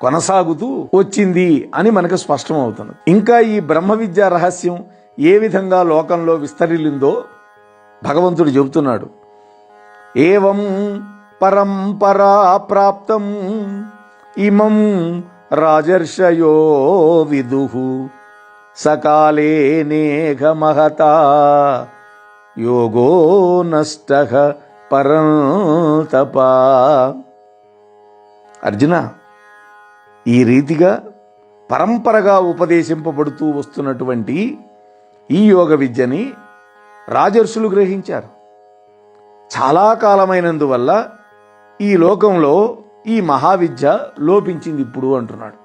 కొనసాగుతూ వచ్చింది అని మనకు స్పష్టమవుతుంది. ఇంకా ఈ బ్రహ్మ విద్యా రహస్యం ఏ విధంగా లోకంలో విస్తరిల్లిందో భగవంతుడు చెబుతున్నాడు. ఏవం పరంపరా ప్రాప్తం ఇమం రాజర్షయో విదుహు సకాలే నేఘ మహత యోగో నష్ట పరంతపా అర్జున ఈ రీతిగా పరంపరగా ఉపదేశింపబడుతూ వస్తున్నటువంటి ఈ యోగ విద్యని రాజర్షులు గ్రహించారు. చాలా కాలమైనందువల్ల ఈ లోకంలో ఈ మహావిద్య లోపించింది ఇప్పుడు అంటున్నాడు.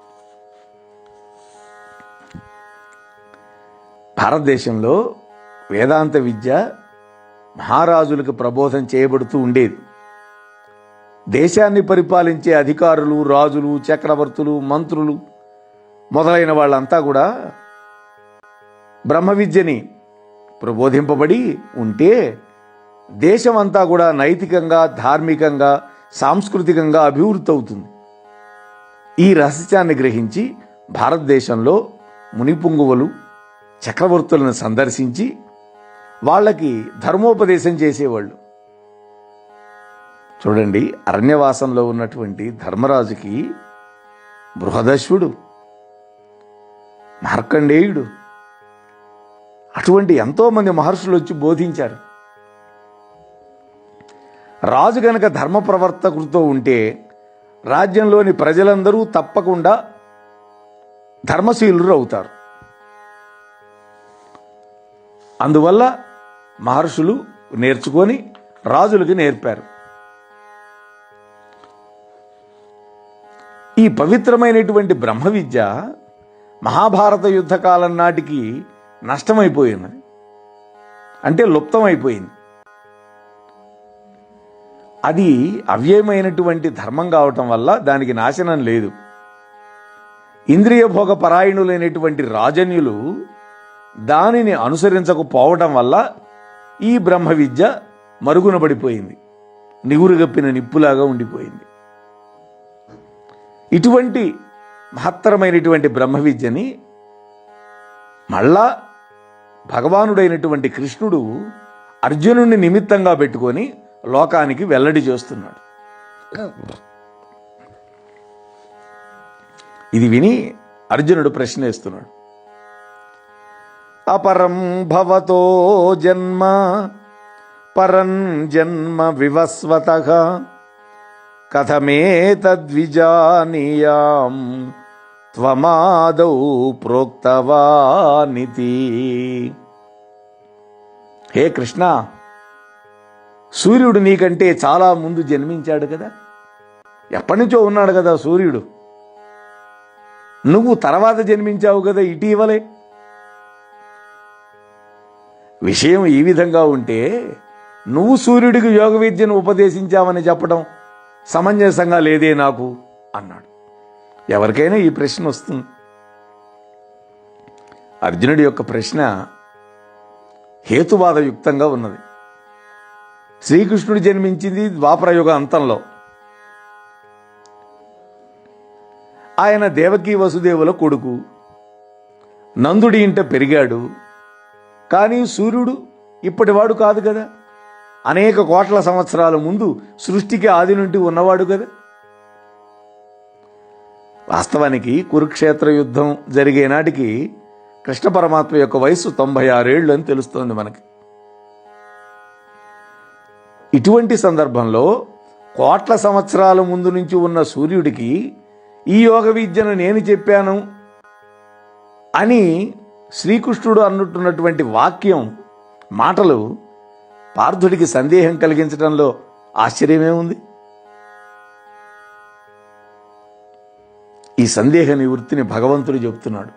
భారతదేశంలో వేదాంత విద్య మహారాజులకు ప్రబోధం చేయబడుతూ ఉండేది. దేశాన్ని పరిపాలించే అధికారులు రాజులు చక్రవర్తులు మంత్రులు మొదలైన వాళ్ళంతా కూడా బ్రహ్మ విద్యని ప్రబోధింపబడి ఉంటే దేశమంతా కూడా నైతికంగా ధార్మికంగా సాంస్కృతికంగా అభివృద్ధి అవుతుంది. ఈ రహస్యాన్ని గ్రహించి భారతదేశంలో మునిపుంగువలు చక్రవర్తులను సందర్శించి వాళ్ళకి ధర్మోపదేశం చేసేవాళ్ళు. చూడండి అరణ్యవాసంలో ఉన్నటువంటి ధర్మరాజుకి బృహదశ్వుడు మార్కండేయుడు అటువంటి ఎంతోమంది మహర్షులు వచ్చి బోధించారు. రాజు గనక ధర్మ ప్రవర్తకుడితో ఉంటే రాజ్యంలోని ప్రజలందరూ తప్పకుండా ధర్మశీలురు అవుతారు. అందువల్ల మహర్షులు నేర్చుకొని రాజులకి నేర్పారు. ఈ పవిత్రమైనటువంటి బ్రహ్మ విద్య మహాభారత యుద్ధకాలం నాటికి నష్టమైపోయింది. అంటే లుప్తమైపోయింది. అది అవ్యయమైనటువంటి ధర్మం కావటం వల్ల దానికి నాశనం లేదు. ఇంద్రియభోగ పరాయణులైనటువంటి రాజన్యులు దానిని అనుసరించకపోవటం వల్ల ఈ బ్రహ్మ విద్య మరుగున పడిపోయింది నిగురుగప్పిన నిప్పులాగా ఉండిపోయింది. ఇటువంటి మహత్తరమైనటువంటి బ్రహ్మ విద్యని మళ్ళా భగవానుడైనటువంటి కృష్ణుడు అర్జునుడిని నిమిత్తంగా పెట్టుకొని లోకానికి వెల్లడి చేస్తున్నాడు. ఇది విని అర్జునుడు ప్రశ్నిస్తున్నాడు. అపరం భవతో జన్మ పరం జన్మ వివస్వత కథమేతద్విజానీయాం త్వమాదౌ ప్రోక్తవానితి. హే కృష్ణ సూర్యుడు నీకంటే చాలా ముందు జన్మించాడు కదా. ఎప్పటి నుంచో ఉన్నాడు కదా సూర్యుడు. నువ్వు తర్వాత జన్మించావు కదా ఇటీవలే. విషయం ఈ విధంగా ఉంటే నువ్వు సూర్యుడికి యోగ విద్యను ఉపదేశించావని చెప్పడం సమంజసంగా లేదే నాకు అన్నాడు. ఎవరికైనా ఈ ప్రశ్న వస్తుంది. అర్జునుడి యొక్క ప్రశ్న హేతువాదయుక్తంగా ఉన్నది. శ్రీకృష్ణుడు జన్మించింది ద్వాపరయుగ అంతంలో. ఆయన దేవకీ వసుదేవుల కొడుకు. నందుడి ఇంట పెరిగాడు. కానీ సూర్యుడు ఇప్పటివాడు కాదు కదా. అనేక కోట్ల సంవత్సరాల ముందు సృష్టికి ఆది నుండి ఉన్నవాడు కదా. వాస్తవానికి కురుక్షేత్ర యుద్ధం జరిగే నాటికి కృష్ణ పరమాత్మ యొక్క వయస్సు తొంభై ఆరేళ్ళు అని తెలుస్తోంది మనకి. ఇటువంటి సందర్భంలో కోట్ల సంవత్సరాల ముందు నుంచి ఉన్న సూర్యుడికి ఈ యోగ విద్యను నేను చెప్పాను అని శ్రీకృష్ణుడు అన్నట్టున్నటువంటి వాక్యం మాటలు పార్థుడికి సందేహం కలిగించడంలో ఆశ్చర్యమే ఉంది ఈ సందేహ నివృత్తిని భగవంతుడు చెబుతున్నాడు.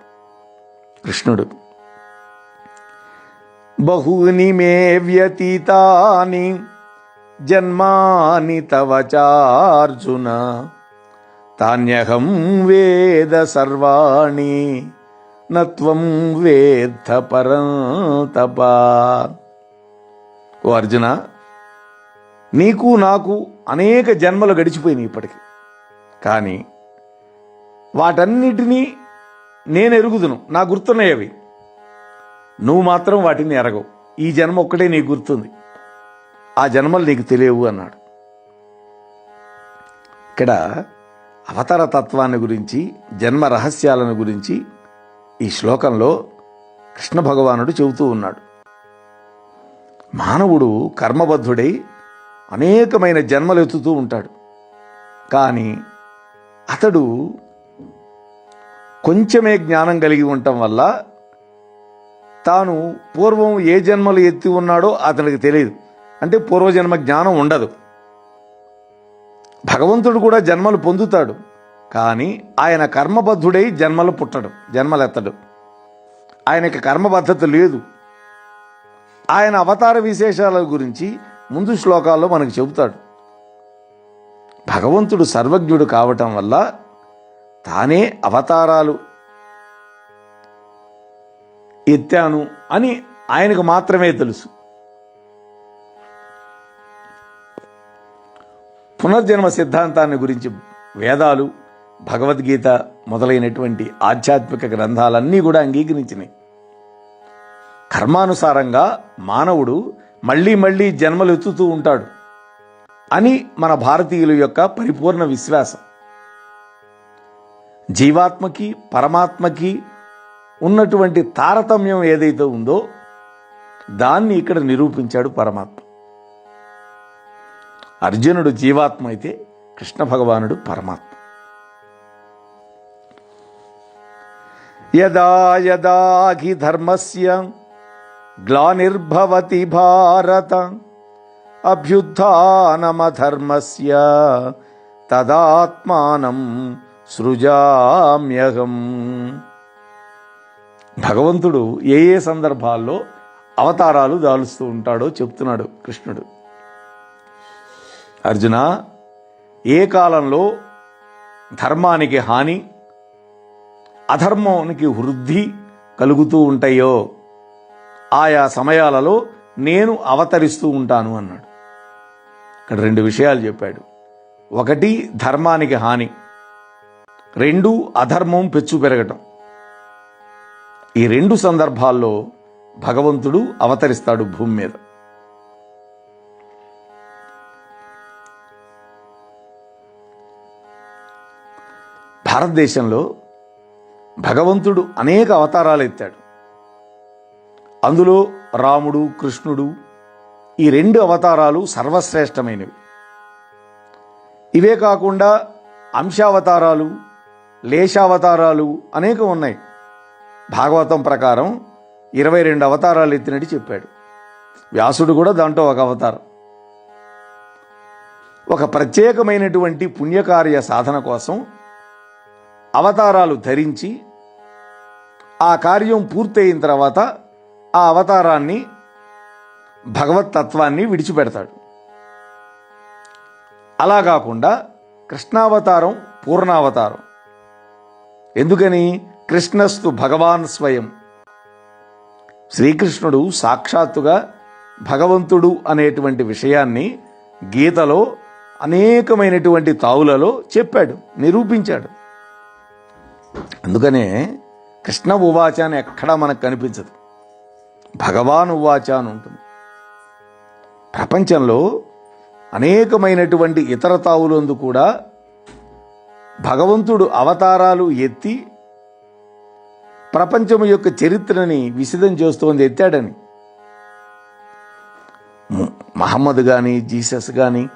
కృష్ణుడు బహూని మే వ్యతీతాని జన్మాని తవచార్జున తాన్యహం వేద సర్వాణి నత్వం వేత్త పరంతపా ఓ అర్జున నీకు నాకు అనేక జన్మలు గడిచిపోయినాయి ఇప్పటికి. కానీ వాటన్నిటినీ నేను ఎరుగుదును నా గుర్తున్నాయి అవి. నువ్వు మాత్రం వాటిని ఎరగవు. ఈ జన్మ ఒక్కటే నీకు గుర్తుంది. ఆ జన్మలు నీకు తెలియవు అన్నాడు. ఇక్కడ అవతార తత్వాన్ని గురించి జన్మ రహస్యాలను గురించి ఈ శ్లోకంలో కృష్ణ భగవానుడు చెబుతూ ఉన్నాడు. మానవుడు కర్మబద్ధుడై అనేకమైన జన్మలు ఎత్తుతూ ఉంటాడు. కానీ అతడు కొంచెమే జ్ఞానం కలిగి ఉండటం వల్ల తాను పూర్వం ఏ జన్మలు ఎత్తి ఉన్నాడో అతనికి తెలియదు. అంటే పూర్వజన్మ జ్ఞానం ఉండదు. భగవంతుడు కూడా జన్మలు పొందుతాడు. కానీ ఆయన కర్మబద్ధుడై జన్మలు పుట్టడు జన్మలెత్తడు. ఆయనకి కర్మబద్ధత లేదు. ఆయన అవతార విశేషాల గురించి ముందు శ్లోకాల్లో మనకు చెబుతాడు. భగవంతుడు సర్వజ్ఞుడు కావటం వల్ల తానే అవతారాలు ఎత్తాను అని ఆయనకు మాత్రమే తెలుసు. పునర్జన్మ సిద్ధాంతాన్ని గురించి వేదాలు భగవద్గీత మొదలైనటువంటి ఆధ్యాత్మిక గ్రంథాలన్నీ కూడా అంగీకరించినాయి. కర్మానుసారంగా మానవుడు మళ్ళీ మళ్ళీ జన్మలు ఎత్తుతూ ఉంటాడు అని మన భారతీయుల యొక్క పరిపూర్ణ విశ్వాసం. జీవాత్మకి పరమాత్మకి ఉన్నటువంటి తారతమ్యం ఏదైతే ఉందో దాన్ని ఇక్కడ నిరూపించాడు పరమాత్మ. అర్జునుడు జీవాత్మ అయితే కృష్ణ భగవానుడు పరమాత్మ. యదా యదా ధర్మస్య గ్లానిర్భవతి భారత అభ్యుత్నమధర్మస్య తదాత్మానం సృజామ్యహం భగవంతుడు ఏ ఏ సందర్భాల్లో అవతారాలు దాలుస్తూ ఉంటాడో చెప్తున్నాడు కృష్ణుడు. అర్జున ఏ కాలంలో ధర్మానికి హాని అధర్మానికి వృద్ధి కలుగుతూ ఉంటాయో ఆయా సమయాలలో నేను అవతరిస్తూ ఉంటాను అన్నాడు. ఇక్కడ రెండు విషయాలు చెప్పాడు. ఒకటి ధర్మానికి హాని. రెండు అధర్మం పెచ్చు పెరగటం. ఈ రెండు సందర్భాల్లో భగవంతుడు అవతరిస్తాడు భూమి మీద. భారతదేశంలో భగవంతుడు అనేక అవతారాలు ఎత్తాడు. అందులో రాముడు కృష్ణుడు ఈ రెండు అవతారాలు సర్వశ్రేష్టమైనవి. ఇవే కాకుండా అంశావతారాలు లేశావతారాలు అనేకం ఉన్నాయి. భాగవతం ప్రకారం ఇరవై రెండు అవతారాలు ఎత్తినట్టు చెప్పాడు. వ్యాసుడు కూడా దాంట్లో ఒక అవతారం. ఒక ప్రత్యేకమైనటువంటి పుణ్యకార్య సాధన కోసం అవతారాలు ధరించి ఆ కార్యం పూర్తయిన తర్వాత ఆ అవతారాన్ని భగవత్ తత్వాన్ని విడిచిపెడతాడు. అలా కాకుండా కృష్ణావతారం పూర్ణావతారం. ఎందుకని? కృష్ణస్తు భగవాన్ స్వయం. శ్రీకృష్ణుడు సాక్షాత్తుగా భగవంతుడు అనేటువంటి విషయాన్ని గీతలో అనేకమైనటువంటి తావులలో చెప్పాడు నిరూపించాడు. అందుకనే కృష్ణ ఉవాచ అని ఎక్కడా మనకు కనిపించదు. భగవాన్ ఉవాచ అని ఉంటుంది. ప్రపంచంలో అనేకమైనటువంటి ఇతర తావులందు కూడా భగవంతుడు అవతారాలు ఎత్తి ప్రపంచం యొక్క చరిత్రని విసిదం చేస్తోంది ఎత్తాడని. మహమ్మద్ కానీ జీసస్ కానీ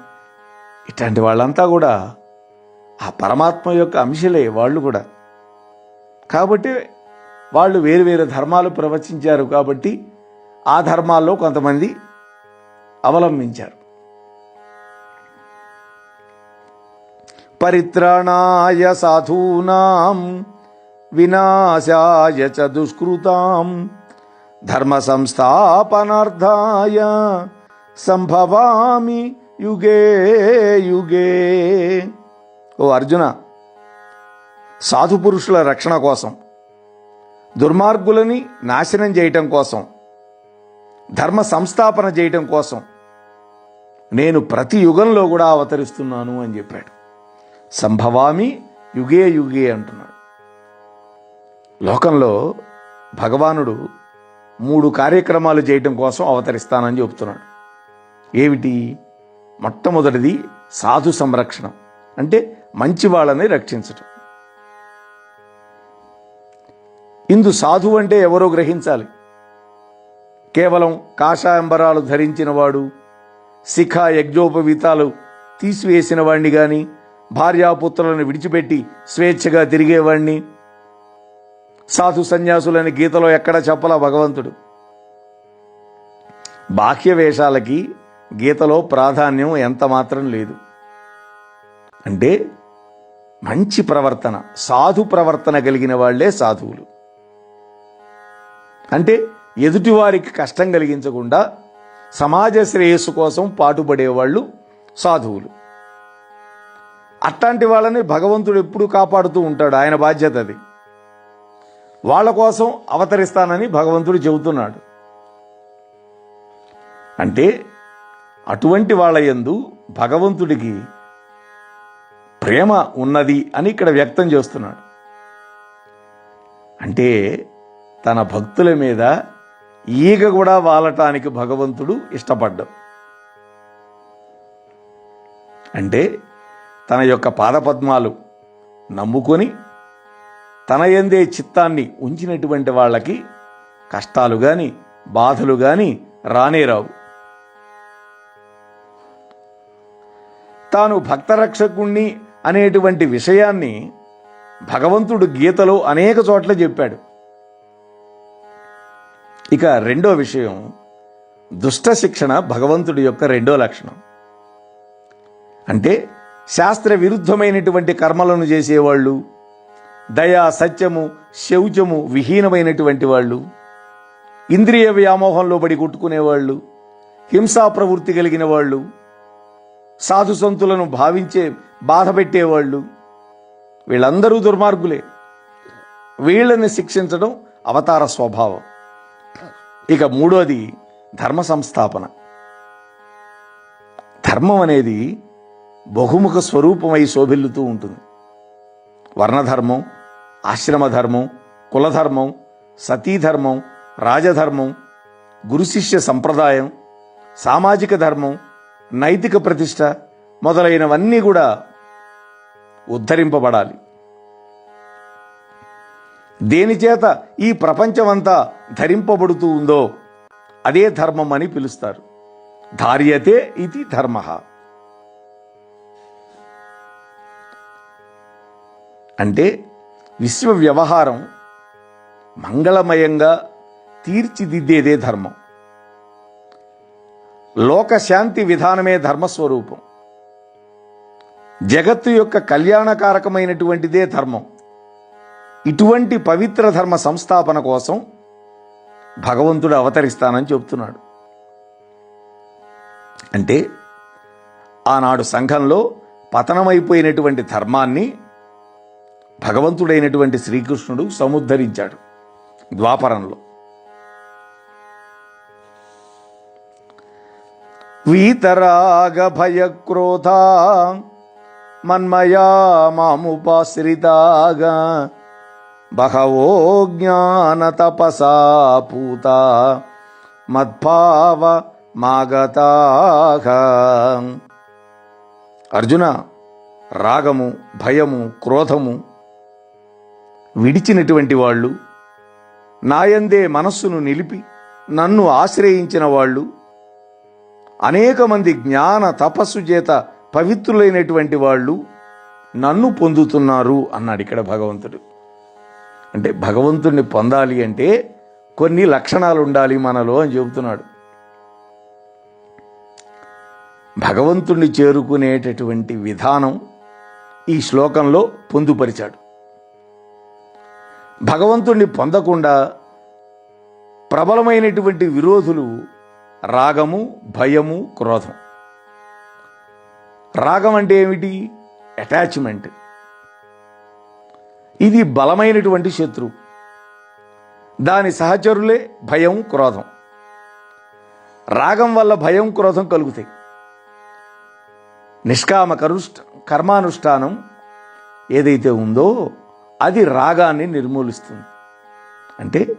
ఇట్లాంటి వాళ్ళంతా కూడా ఆ పరమాత్మ యొక్క అంశలే వాళ్ళు కూడా. కాబట్టి వాళ్ళు వేరు వేరు ధర్మాలు ప్రవచించారు కాబట్టి ఆ ధర్మాల్లో కొంతమంది అవలంబించారు. పరిత్రాణాయ సాధూనాం వినాశాయ చ దుష్కృతాం ధర్మ సంస్థాపనార్థాయ సంభవామి యుగే యుగే. ఓ అర్జున సాధు పురుషుల రక్షణ కోసం దుర్మార్గులని నాశనం చేయటం కోసం ధర్మ సంస్థాపన చేయటం కోసం నేను ప్రతి యుగంలో కూడా అవతరిస్తున్నాను అని చెప్పాడు. సంభవామి యుగే యుగే అంటున్నాడు. లోకంలో భగవానుడు మూడు కార్యక్రమాలు చేయటం కోసం అవతరిస్తానని చెబుతున్నాడు ఏమిటి? మొట్టమొదటిది సాధు సంరక్షణం. అంటే మంచి వాళ్ళని రక్షించటం. ఇందు సాధు అంటే ఎవరో గ్రహించాలి. కేవలం కాషాయంబరాలు ధరించినవాడు శిఖా యజ్ఞోపవీతాలు తీసివేసిన వాణ్ణి గాని భార్యాపుత్రులను విడిచిపెట్టి స్వేచ్ఛగా తిరిగేవాణ్ణి. సాధు సన్యాసులని గీతలో ఎక్కడ చెప్పలా భగవంతుడు? బాహ్య వేషాలకి గీతలో ప్రాధాన్యం ఎంత మాత్రం లేదు. అంటే మంచి ప్రవర్తన సాధు ప్రవర్తన కలిగిన వాళ్ళే సాధువులు. అంటే ఎదుటివారికి కష్టం కలిగించకుండా సమాజ శ్రేయస్సు కోసం పాటుపడేవాళ్ళు సాధువులు. అట్లాంటి వాళ్ళని భగవంతుడు ఎప్పుడూ కాపాడుతూ ఉంటాడు ఆయన బాధ్యత అది. వాళ్ళ కోసం అవతరిస్తానని భగవంతుడు చెబుతున్నాడు. అంటే అటువంటి వాళ్ళ యందు భగవంతుడికి ప్రేమ ఉన్నది అని ఇక్కడ వ్యక్తం చేస్తున్నాడు. అంటే తన భక్తుల మీద ఈగ కూడా వాలటానికి భగవంతుడు ఇష్టపడ్డం. అంటే తన యొక్క పాదపద్మాలు నమ్ముకొని తన ఎందే చిత్తాన్ని ఉంచినటువంటి వాళ్ళకి కష్టాలు గాని బాధలు గాని రానే రావు. తాను భక్తరక్షకుణ్ణి అనేటువంటి విషయాన్ని భగవంతుడు గీతలో అనేక చోట్ల చెప్పాడు. ఇక రెండో విషయం దుష్ట శిక్షణ భగవంతుడి యొక్క రెండో లక్షణం. అంటే శాస్త్ర విరుద్ధమైనటువంటి కర్మలను చేసేవాళ్ళు దయా సత్యము శౌచము విహీనమైనటువంటి వాళ్ళు ఇంద్రియ వ్యామోహంలో పడి కొట్టుకునేవాళ్ళు హింసా ప్రవృత్తి కలిగిన వాళ్ళు సాధు సంతులను భావించే బాధ పెట్టేవాళ్ళు వీళ్ళందరూ దుర్మార్గులే. వీళ్ళని శిక్షించడం అవతార స్వభావం. ఇక మూడోది ధర్మ సంస్థాపన. ధర్మం అనేది బహుముఖ స్వరూపమై శోభిల్లుతూ ఉంటుంది. వర్ణధర్మం ఆశ్రమధర్మం కులధర్మం సతీధర్మం రాజధర్మం గురుశిష్య సంప్రదాయం సామాజిక ధర్మం నైతిక ప్రతిష్ట మొదలైనవన్నీ కూడా ఉద్ధరింపబడాలి. దేనిచేత ఈ ప్రపంచమంతా ధరింపబడుతూ ఉందో అదే ధర్మం అని పిలుస్తారు. ధార్యతే ఇది ధర్మ. అంటే విశ్వ వ్యవహారం మంగళమయంగా తీర్చిదిద్దేదే ధర్మం. లోకశాంతి విధానమే ధర్మస్వరూపం. జగత్తు యొక్క కళ్యాణకారకమైనటువంటిదే ధర్మం. ఇటువంటి పవిత్ర ధర్మ సంస్థాపన కోసం భగవంతుడు అవతరిస్తానని చెబుతున్నాడు. అంటే ఆనాడు సంఘంలో పతనమైపోయినటువంటి ధర్మాన్ని భగవంతుడైనటువంటి శ్రీకృష్ణుడు సముద్ధరించాడు ద్వాపరంలో. వీతరాగ భయక్రోధ మన్మయా మాముపాశ్రితాగా బహవో జ్ఞాన తపసా పూత మద్భావ మాగతాహ అర్జున రాగము భయము క్రోధము విడిచినటువంటి వాళ్ళు నాయందే మనస్సును నిలిపి నన్ను ఆశ్రయించిన వాళ్ళు అనేక మంది జ్ఞాన తపస్సు చేత పవిత్రులైనటువంటి వాళ్ళు నన్ను పొందుతున్నారు అన్నాడు ఇక్కడ భగవంతుడు. అంటే భగవంతుణ్ణి పొందాలి అంటే కొన్ని లక్షణాలు ఉండాలి మనలో అని చెబుతున్నాడు. భగవంతుణ్ణి చేరుకునేటటువంటి విధానం ఈ శ్లోకంలో పొందుపరిచాడు. భగవంతుణ్ణి పొందకుండా ప్రబలమైనటువంటి విరోధులు రాగము భయము క్రోధం. రాగం అంటే ఏమిటి? అటాచ్మెంట్. ఇది బలమైనటువంటి శత్రువు దాని సహచరులే భయం క్రోధం. రాగం వల్ల భయం క్రోధం కలుగుతాయి. నిష్కామ కరుష్ట కర్మానుష్ఠానం ఏదైతే ఉందో అది రాగాన్ని నిర్మూలిస్తుంది. అంటే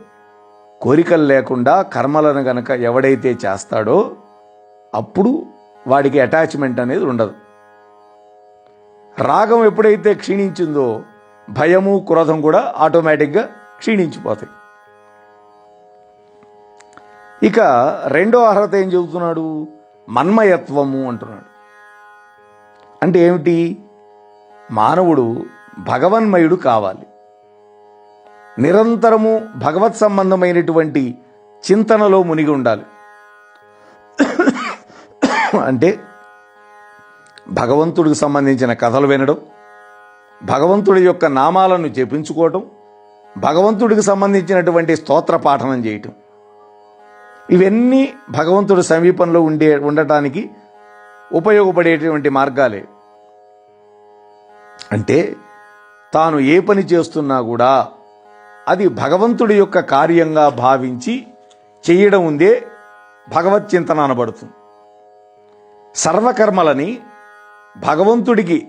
కోరికలు లేకుండా కర్మలను గనక ఎవడైతే చేస్తాడో అప్పుడు వాడికి అటాచ్మెంట్ అనేది ఉండదు. రాగం ఎప్పుడైతే క్షీణించిందో భయము క్రోధం కూడా ఆటోమేటిక్గా క్షీణించిపోతాయి. ఇక రెండో అర్హత ఏం చెబుతున్నాడు? మన్మయత్వము అంటున్నాడు. అంటే ఏమిటి? మానవుడు భగవన్మయుడు కావాలి. నిరంతరము భగవత్ సంబంధమైనటువంటి చింతనలో మునిగి ఉండాలి. అంటే భగవంతుడికి సంబంధించిన కథలు వినడం భగవంతుడి యొక్క నామాలను జపించుకోవటం భగవంతుడికి సంబంధించినటువంటి స్తోత్ర పాఠనం చేయటం. ఇవన్నీ భగవంతుడి సమీపంలో ఉండే ఉండటానికి ఉపయోగపడేటువంటి మార్గాలే. అంటే తాను ఏ పని చేస్తున్నా కూడా అది భగవంతుడి యొక్క కార్యంగా భావించి చేయడం ఉందే భగవత్ చింతన అనబడుతుంది. సర్వకర్మలని భగవంతుడికి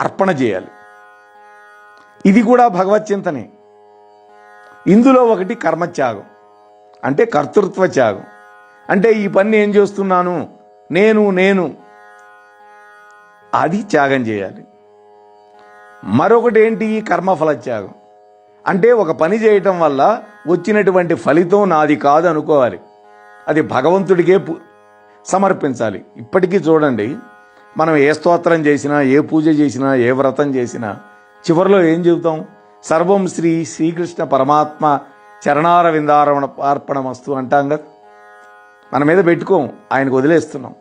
అర్పణ చేయాలి. ఇది కూడా భగవచ్చింతనే ఇందులో ఒకటి కర్మత్యాగం అంటే కర్తృత్వ త్యాగం. అంటే ఈ పని ఏం చేస్తున్నాను? నేను నేను. అది త్యాగం చేయాలి. మరొకటి ఏంటి? కర్మఫల త్యాగం. అంటే ఒక పని చేయటం వల్ల వచ్చినటువంటి ఫలితం నాది కాదు అనుకోవాలి. అది భగవంతుడికే సమర్పించాలి. ఇప్పటికీ చూడండి మనం ఏ స్తోత్రం చేసినా ఏ పూజ చేసినా ఏ వ్రతం చేసినా చివరిలో ఏం చెబుతాం? సర్వం శ్రీ శ్రీకృష్ణ పరమాత్మ చరణార విందారమణ అర్పణమస్తు అంటాం కదా? మన మీద పెట్టుకోం ఆయనకు వదిలేస్తున్నాం.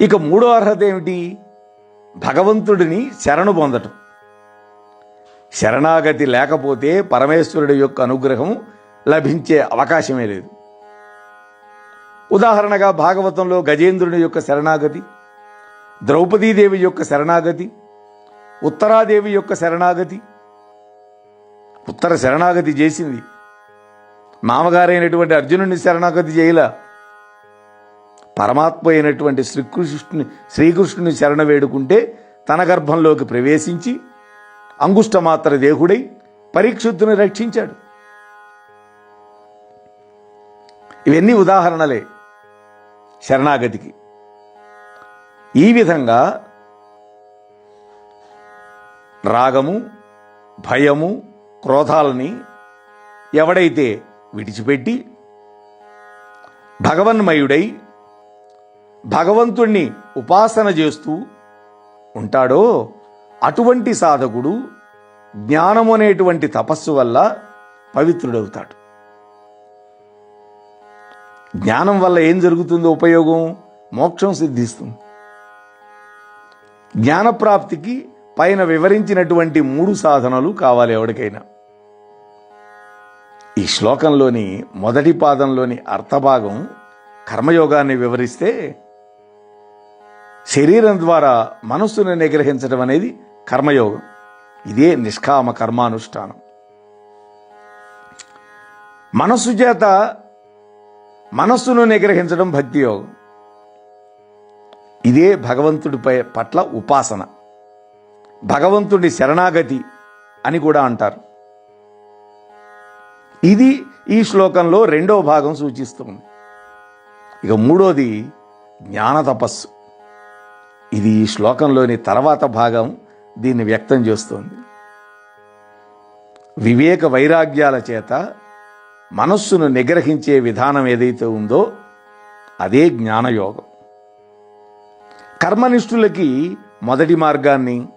ఇక మూడో అర్హత ఏమిటి? భగవంతుడిని శరణు పొందటం. శరణాగతి లేకపోతే పరమేశ్వరుడి యొక్క అనుగ్రహం లభించే అవకాశమే లేదు. ఉదాహరణగా భాగవతంలో గజేంద్రుని యొక్క శరణాగతి ద్రౌపదీదేవి యొక్క శరణాగతి ఉత్తరాదేవి యొక్క శరణాగతి. ఉత్తర శరణాగతి చేసింది. మామగారైనటువంటి అర్జునుడిని శరణాగతి చేయలా. పరమాత్మ అయినటువంటి శ్రీకృష్ణుని శ్రీకృష్ణుని శరణ వేడుకుంటే తన గర్భంలోకి ప్రవేశించి అంగుష్టమాత్ర దేహుడై పరీక్షిత్తుని రక్షించాడు. ఇవన్నీ ఉదాహరణలే శరణాగతికి. ఈ విధంగా రాగము భయము క్రోధాలని ఎవడైతే విడిచిపెట్టి భగవన్మయుడై భగవంతుణ్ణి ఉపాసన చేస్తూ ఉంటాడో అటువంటి సాధకుడు జ్ఞానము అనేటువంటి తపస్సు వల్ల పవిత్రుడవుతాడు. జ్ఞానం వల్ల ఏం జరుగుతుందో ఉపయోగం? మోక్షం సిద్ధిస్తుంది. జ్ఞానప్రాప్తికి పైన వివరించినటువంటి మూడు సాధనలు కావాలి ఎవరికైనా. ఈ శ్లోకంలోని మొదటి పాదంలోని అర్థభాగం కర్మయోగాన్ని వివరిస్తే శరీరం ద్వారా మనస్సును నిగ్రహించడం అనేది కర్మయోగం. ఇదే నిష్కామ కర్మానుష్ఠానం. మనస్సు చేత మనస్సును నిగ్రహించడం భక్తి యోగం ఇదే భగవంతుడిపై పట్ల ఉపాసన. భగవంతుడి శరణాగతి అని కూడా అంటారు. ఇది ఈ శ్లోకంలో రెండో భాగం సూచిస్తుంది. ఇక మూడోది జ్ఞాన తపస్సు. ఇది ఈ శ్లోకంలోని తర్వాత భాగం దీన్ని వ్యక్తం చేస్తుంది. వివేక వైరాగ్యాల చేత మనస్సును నిగ్రహించే విధానం ఏదైతే ఉందో అదే జ్ఞానయోగం. కర్మనిష్ఠులకి మొదటి మార్గాన్ని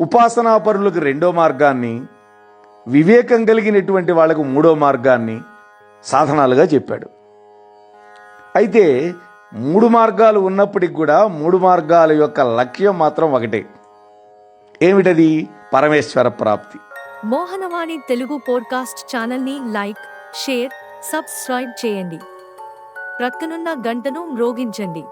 ఉపాసనాపరులకు రెండో మార్గాన్ని వివేకం కలిగినటువంటి వాళ్ళకు మూడో మార్గాన్ని సాధనాలుగా చెప్పాడు. అయితే మూడు మార్గాలు ఉన్నప్పటికి కూడా మూడు మార్గాల యొక్క లక్ష్యం మాత్రం ఒకటే. ఏమిటది? పరమేశ్వర ప్రాప్తి. మోహనవాణి తెలుగు పోడ్కాస్ట్ ఛానల్ని లైక్ షేర్ సబ్స్క్రైబ్ చేయండి. ప్రక్కనున్న గంటను మ్రోగించండి.